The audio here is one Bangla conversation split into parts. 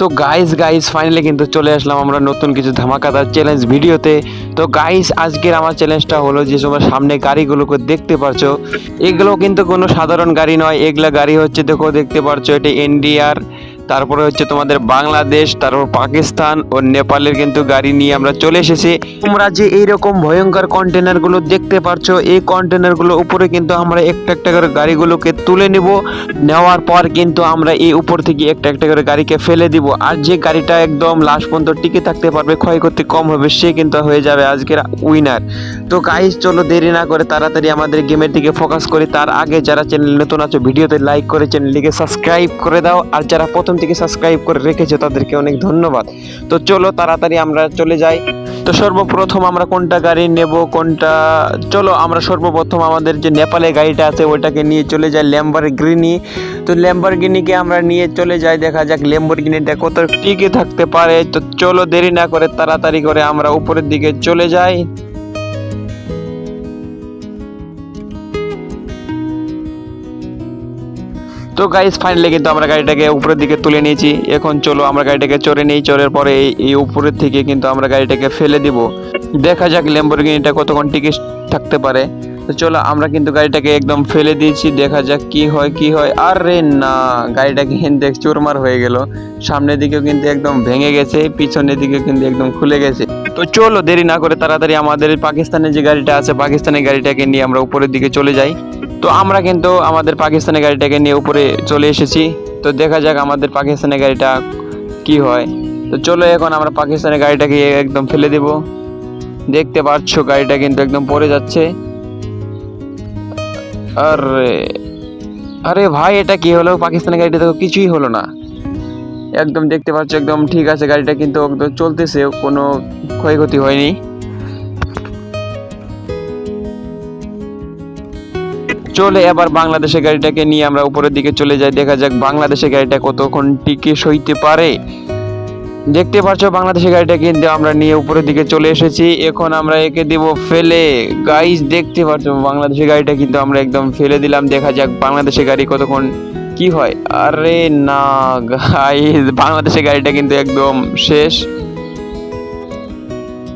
তো গাইস গাইস ফাইনালি কিন্তু চলে আসলাম আমরা নতুন কিছু ধামাকাদার চ্যালেঞ্জ ভিডিওতে। তো গাইস আজকের আমার চ্যালেঞ্জটা হলো যে তোমার সামনে গাড়িগুলোকে দেখতে পারছ। এগুলো কিন্তু কোনো সাধারণ গাড়ি নয়, এগুলা গাড়ি হচ্ছে, দেখো, দেখতে পারছ, এটা ইন্ডিয়ার তারপরে হচ্ছে তোমাদের বাংলাদেশ, তারপর পাকিস্তান ও নেপালের কিন্তু গাড়ি নিয়ে আমরা চলে এসেছি। তোমরা যে এইরকম ভয়ঙ্কর কন্টেনারগুলো দেখতে পারছ, এই কন্টেনারগুলো উপরে কিন্তু আমরা একটা একটা করে গাড়িগুলোকে তুলে নিব। নেওয়ার পর কিন্তু আমরা এই উপর থেকে একটা একটা করে গাড়িকে ফেলে দিব। আর যে গাড়িটা একদম লাস্ট পর্যন্ত টিকে থাকতে পারবে, ক্ষয়ক্ষতি কম হবে, সে কিন্তু হয়ে যাবে আজকের উইনার তো গাইস চলো দেরি না করে তাড়াতাড়ি আমাদের গেমের দিকে ফোকাস করি। তার আগে যারা চ্যানেল নতুন আছো, ভিডিওতে লাইক করে চ্যানেলটিকে সাবস্ক্রাইব করে দাও। আর যারা প্রথম থেকে সাবস্ক্রাইব করে রেখেছো, তাদেরকে অনেক ধন্যবাদ। তো চলো তাড়াতাড়ি আমরা চলে যাই। তো সর্বপ্রথম আমরা কোনটা গাড়ি নেব, কোনটা, চলো আমরা সর্বপ্রথম আমাদের যে নেপালে গাড়িটা আছে, ওইটাকে নিয়ে চলে যাই ল্যাম্বরগিনি। তো ল্যাম্বরগিনিকে আমরা নিয়ে চলে যাই, দেখা যাক ল্যাম্বরগিনিটা কত টিকে থাকতে পারে। তো চলো দেরি না করে তাড়াতাড়ি করে আমরা উপরের দিকে চলে যাই। তো গাইস ফাইনালি কিন্তু আমরা গাড়িটাকে উপরের দিকে তুলে নিয়েছি। এখন চলো আমরা গাড়িটাকে চড়ে নিই। চড়ের পরে এই- উপরের থেকে কিন্তু আমরা গাড়িটাকে ফেলে দিব। দেখা যাক ল্যাম্বরগিনিটা কতক্ষণ টিকে থাকতে পারে। তো চলো আমরা কিন্তু গাড়িটাকে একদম ফেলে দিয়েছি। দেখা যাক কি হয় কি হয়। আর রে না গাড়িটা কিন্তু চুরমার হয়ে গেল। সামনের দিকেও কিন্তু একদম ভেঙে গেছে। পিছনের দিকে কিন্তু একদম খুলে গেছে। তো চলো দেরি না করে তাড়াতাড়ি আমাদের পাকিস্তানের যে গাড়িটা আছে, পাকিস্তানের গাড়িটাকে নিয়ে আমরা উপরের দিকে চলে যাই। তো আমরা কিন্তু আমাদের পাকিস্তানের গাড়িটাকে নিয়ে উপরে চলে এসেছি। তো দেখা যাক আমাদের পাকিস্তানের গাড়িটা কি হয়। তো চলো এখন আমরা পাকিস্তানের গাড়িটাকে একদম ফেলে দেব। দেখতে পাচ্ছ গাড়িটা কিন্তু একদম পড়ে যাচ্ছে। আরে আরে ভাই, এটা কি হলো? পাকিস্তানের গাড়িটা তো কিছুই হলো না। একদম দেখতে পাচ্ছ, একদম ঠিক আছে, গাড়িটা কিন্তু একদম চলতেছে, কোনো ক্ষয়ক্ষতি হয়নি। চলে এবার বাংলাদেশের গাড়িটাকে নিয়ে আমরা উপরের দিকে চলে যাই। দেখা যাক বাংলাদেশের গাড়িটা কতক্ষণ টিকে সইতে পারে। দেখতে পাচ্ছ বাংলাদেশের গাড়িটা কিন্তু আমরা নিয়ে উপরের দিকে চলে এসেছি। এখন আমরা একে দিব ফেলে। গাইজ দেখতে পাচ্ছ বাংলাদেশের গাড়িটা কিন্তু আমরা একদম ফেলে দিলাম। দেখা যাক বাংলাদেশের গাড়ি কতক্ষণ কি হয়। আরে না গাইস বাংলাদেশের গাড়িটা কিন্তু একদম শেষ।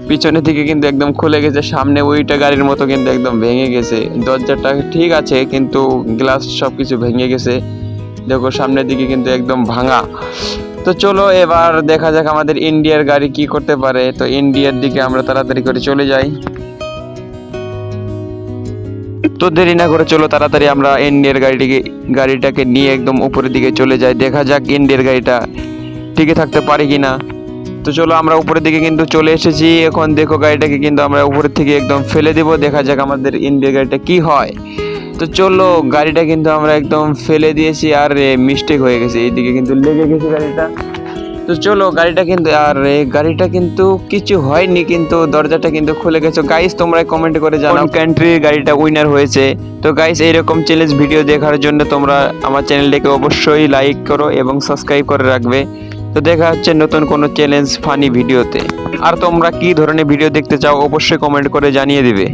পিছনের দিকে কিন্তু একদম খুলে গেছে, সামনে ওইটা গাড়ির মতো কিন্তু একদম ভেঙে গেছে। দরজাটা ঠিক আছে, কিন্তু গ্লাস সব কিছু ভেঙে গেছে। দেখো সামনের দিকে কিন্তু একদম ভাঙা। তো চলো এবার দেখা যাক আমাদের ইন্ডিয়ার গাড়ি কি করতে পারে। তো ইন্ডিয়ার দিকে আমরা তাড়াতাড়ি করে চলে যাই। তো দেরি না করে চলো তাড়াতাড়ি আমরা ইন্ডিয়ার গাড়িটিকে, গাড়িটাকে নিয়ে একদম উপরের দিকে চলে যাই। দেখা যাক ইন্ডিয়ার গাড়িটা টিকে থাকতে পারি কিনা। তো চলো আমরা উপরের দিকে কিন্তু চলে এসেছি। এখন দেখো গাড়িটাকে কিন্তু আমরা উপরের থেকে একদম ফেলে দেব। দেখা যাক আমাদের ইন্ডিয়া গাড়িটা কি হয়। তো চলো গাড়িটা কিন্তু আমরা একদম ফেলে দিয়েছি আর মিস্টেক হয়ে গেছে। এইদিকে কিন্তু লেগে গেছে গাড়িটা। তো চলো গাড়িটা কিন্তু আর গাড়িটা কিন্তু কিছু হয়নি কিন্তু দরজাটা কিন্তু খুলে গেছে। গাইস তোমরা কমেন্ট করে জানাও। কান্ট্রির গাড়িটা উইনার হয়েছে? তো গাইস এইরকম চ্যালেঞ্জ ভিডিও দেখার জন্য তোমরা আমার চ্যানেলটাকে অবশ্যই লাইক করো এবং সাবস্ক্রাইব করে রাখবে। তো দেখা হচ্ছে নতুন কোনো চ্যালেঞ্জ ফানি ভিডিওতে আর তোমরা কি ধরনের ভিডিও দেখতে চাও, অবশ্যই কমেন্ট করে জানিয়ে দিবে।